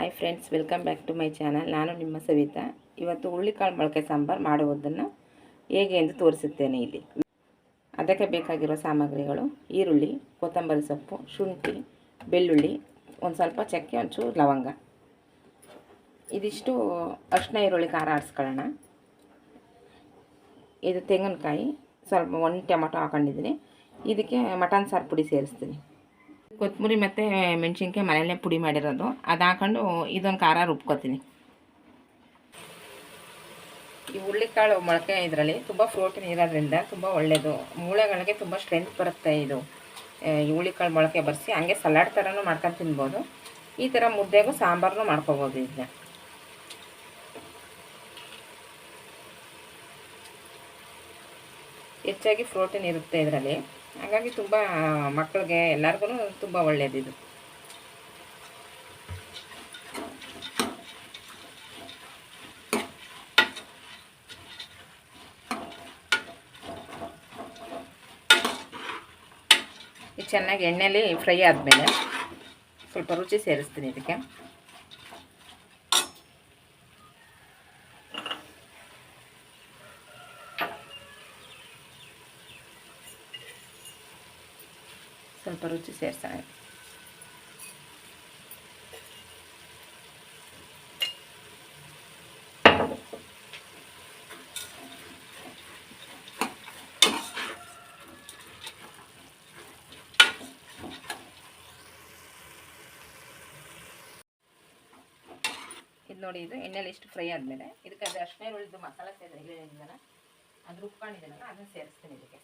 Hi friends welcome back to my channel ನಾನು ನಿಮ್ಮ ಸವಿತಾ. ಇವತ್ತು ಹುಳ್ಳಿಕಾಳು ಮೊಳಕೆ ಸಾಂಬಾರು ಮಾಡುವುದನ್ನು ಹೇಗೆ ಎಂದು ತೋರಿಸುತ್ತೇನೆ ಇಲ್ಲಿ. ಅದಕ್ಕೆ ಬೇಕಾಗಿರೋ ಸಾಮಗ್ರಿಗಳು ಈರುಳ್ಳಿ, ಕೊತ್ತಂಬರಿ ಸೊಪ್ಪು, ಶುಂಠಿ, ಬೆಳ್ಳುಳ್ಳಿ, ಒಂದು ಸ್ವಲ್ಪ ಚಕ್ಕೆ, ಒಂಚೂರು ಲವಂಗ. ಇದಿಷ್ಟು ಅರಿಶಿನ, ಈರುಳ್ಳಿ, ಖಾರ ಆಡಿಸ್ಕೊಳ್ಳೋಣ ಇದು ತೆಂಗಿನಕಾಯಿ. ಸ್ವಲ್ಪ ಒಂದು ಟೊಮೊಟೊ ಹಾಕೊಂಡಿದ್ದೀನಿ. ಇದಕ್ಕೆ ಮಟನ್ ಸಾರು ಪುಡಿ ಸೇರಿಸ್ತೀನಿ. ಕೊತ್ತಂಬರಿ ಮತ್ತು ಮೆಣಸಿನ್ಕಾಯಿ ಮನೆಯಲ್ಲೇ ಪುಡಿ ಮಾಡಿರೋದು. ಅದು ಹಾಕೊಂಡು ಇದೊಂದು ಖಾರ ರುಬ್ಕೊತೀನಿ. ಈ ಹುರುಳಿಕಾಳು ಮೊಳಕೆ ಇದರಲ್ಲಿ ತುಂಬ ಪ್ರೋಟೀನ್ ಇರೋದ್ರಿಂದ ತುಂಬ ಒಳ್ಳೆಯದು ಮೂಳೆಗಳಿಗೆ ತುಂಬ ಸ್ಟ್ರೆಂತ್ ಬರುತ್ತೆ ಇದು. ಈ ಹುರುಳಿಕಾಳು ಮೊಳಕೆ ಬರೆಸಿ ಹಂಗೆ ಸಲಾಡ್ ಥರನೂ ಮಾಡ್ಕೊಂಡು ತಿನ್ಬೋದು. ಈ ಥರ ಮುದ್ದೆಗೂ ಸಾಂಬಾರನ್ನು ಮಾಡ್ಕೋಬೋದು ಇದನ್ನ. ಹೆಚ್ಚಾಗಿ ಪ್ರೋಟೀನ್ ಇರುತ್ತೆ ಇದರಲ್ಲಿ. ಹಾಗಾಗಿ ತುಂಬ ಮಕ್ಕಳಿಗೆ ಎಲ್ಲರಿಗೂ ತುಂಬ ಒಳ್ಳೆಯದಿದು ಚೆನ್ನಾಗಿ ಎಣ್ಣೆಯಲ್ಲಿ ಫ್ರೈ ಆದಮೇಲೆ ಸ್ವಲ್ಪ ರುಚಿ ಸೇರಿಸ್ತೀನಿ ಇದಕ್ಕೆ. ಸ್ವಲ್ಪ ರುಚಿ ಸೇರ್ಸೋಣ ಇದು ನೋಡಿ, ಇದು ಎಣ್ಣೆಲಿ ಇಷ್ಟು ಫ್ರೈ ಆದಮೇಲೆ, ಇದಕ್ಕೆ ಅದು ಅಷ್ಟೇ ಉಳಿದು ಮಸಾಲೆ ಸೇರಿದೆ. ಹೇಳಿದ್ದೀನಲ್ಲ ಅದು ರುಬ್ಕೊಂಡಿದ್ದೀನಲ್ಲ, ಅದನ್ನು ಸೇರಿಸ್ತೀನಿ ಇದಕ್ಕೆ.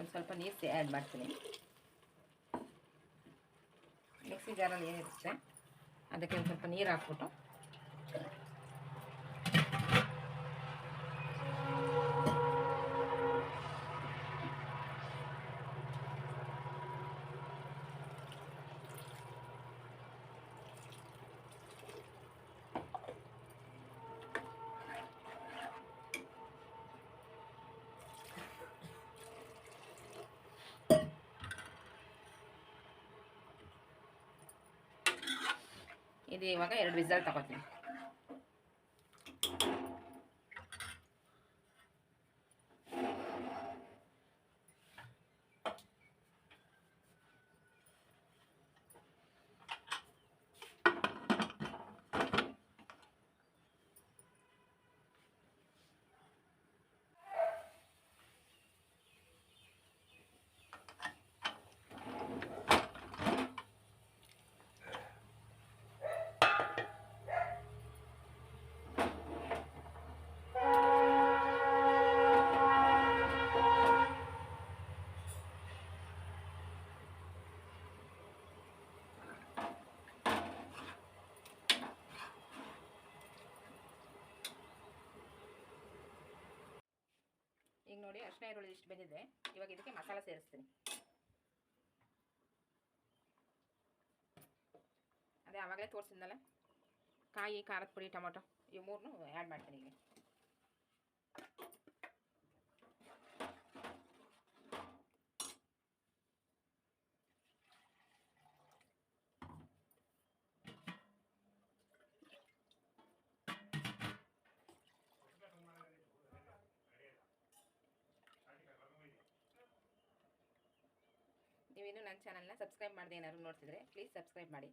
ಒಂದು ಸ್ವಲ್ಪ ನೀರು ಸೇ ಆ್ಯಡ್ ಮಾಡ್ತೀನಿ. ಮಿಕ್ಸಿ ಜಾರಲ್ಲಿ ಏನಿರುತ್ತೆ ಅದಕ್ಕೆ ಒಂದು ಸ್ವಲ್ಪ ನೀರು ಹಾಕ್ಬಿಟ್ಟು ಇದು ಇವಾಗ ಎರಡು ವಿಸಲ್ ತಗೋತೀನಿ. ನೋಡಿ ಅರ್ಶಿನ ಈರುಳ್ಳಿ ಇಷ್ಟು ಬೆಂದಿದೆ. ಇವಾಗ ಇದಕ್ಕೆ ಮಸಾಲೆ ಸೇರಿಸ್ತೀನಿ. ಅದೇ ಆವಾಗಲೇ ತೋರಿಸಿದ್ನಲ್ಲ, ಕಾಯಿ, ಖಾರದ ಪುಡಿ, ಟೊಮೊಟೊ, ಇವು ಮೂರನ್ನು ಆ್ಯಡ್ ಮಾಡ್ತೀನಿ ಈಗ. ನೀವಿನ್ನೂ ನನ್ನ ಚಾನಲ್ನ ಸಬ್ಸ್ಕ್ರೈಬ್ ಮಾಡದೆ ಏನಾದ್ರು ನೋಡ್ತಿದ್ರೆ ಪ್ಲೀಸ್ ಸಬ್ಸ್ಕ್ರೈಬ್ ಮಾಡಿ.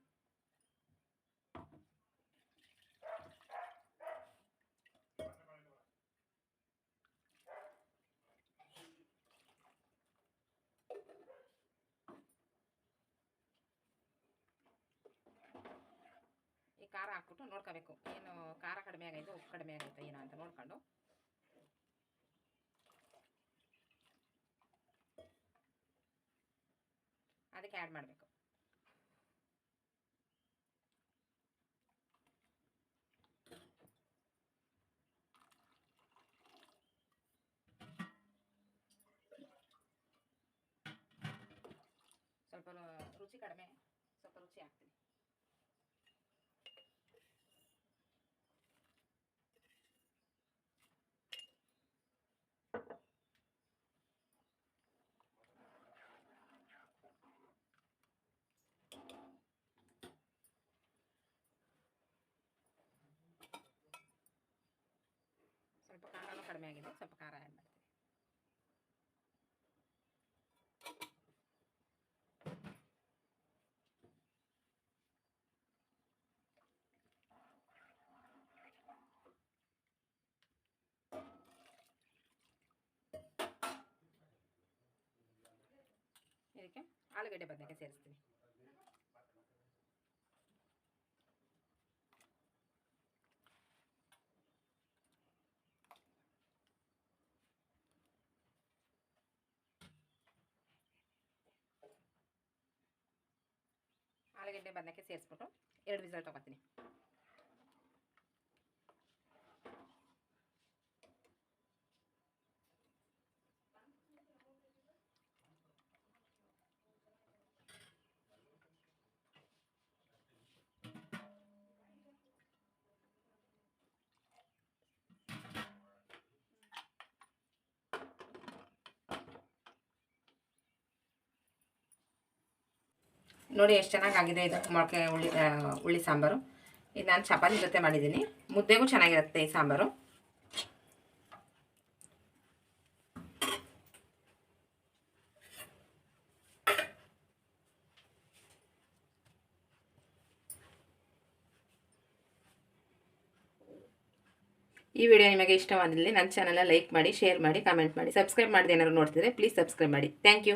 ಈ ಖಾರ ಹಾಕ್ಬಿಟ್ಟು ನೋಡ್ಕೋಬೇಕು. ಏನು ಖಾರ ಕಡಿಮೆ ಆಗೈತೆ, ಉಪ್ಪು ಕಡಿಮೆ ಆಗೈತೆ ಏನೋ ಅಂತ ನೋಡ್ಕೊಂಡು. ಅದಕ್ಕೆ ಆ್ಯಡ್ ಮಾಡಬೇಕು. ಸ್ವಲ್ಪ ರುಚಿ ಕಡಿಮೆ ಸ್ವಲ್ಪ ರುಚಿ ಹಾಕ್ತೀನಿ ಸ್ವಲ್ಪ ಖಾರನೂ ಕಡಿಮೆ ಆಗಿದೆ ಸ್ವಲ್ಪ ಖಾರ ಆ್ಯಡ್ ಮಾಡ್ತೀನಿ ಇದಕ್ಕೆ ಆಲೂಗಡ್ಡೆ ಬದನೆಕಾಯಿ ಸೇರಿಸ್ತೀನಿ ಆಲೂಗಡ್ಡೆ ಬಂದಕ್ಕೆ ಸೇರಿಸ್ಬಿಟ್ಟು ಎರಡು ವಿಸಲ್ ತೊಗೊತೀನಿ ನೋಡಿ ಎಷ್ಟು ಚೆನ್ನಾಗಾಗಿದೆ ಇದು ಮೊಳಕೆ ಹುಳಿ ಹುಳಿ ಸಾಂಬಾರು. ಇದು ನಾನು ಚಪಾತಿ ಜೊತೆ ಮಾಡಿದ್ದೀನಿ. ಮುದ್ದೆಗೂ ಚೆನ್ನಾಗಿರುತ್ತೆ ಈ ಸಾಂಬಾರು. ಈ ವಿಡಿಯೋ ನಿಮಗೆ ಇಷ್ಟವಾದಲ್ಲಿ ನನ್ನ ಚಾನಲ್ನ ಲೈಕ್ ಮಾಡಿ ಶೇರ್ ಮಾಡಿ ಕಾಮೆಂಟ್ ಮಾಡಿ ಸಬ್ಸ್ಕ್ರೈಬ್ ಮಾಡಿದೆ ಏನಾದ್ರು ನೋಡ್ತಿದ್ರೆ ಪ್ಲೀಸ್ ಸಬ್ಸ್ಕ್ರೈಬ್ ಮಾಡಿ. Thank you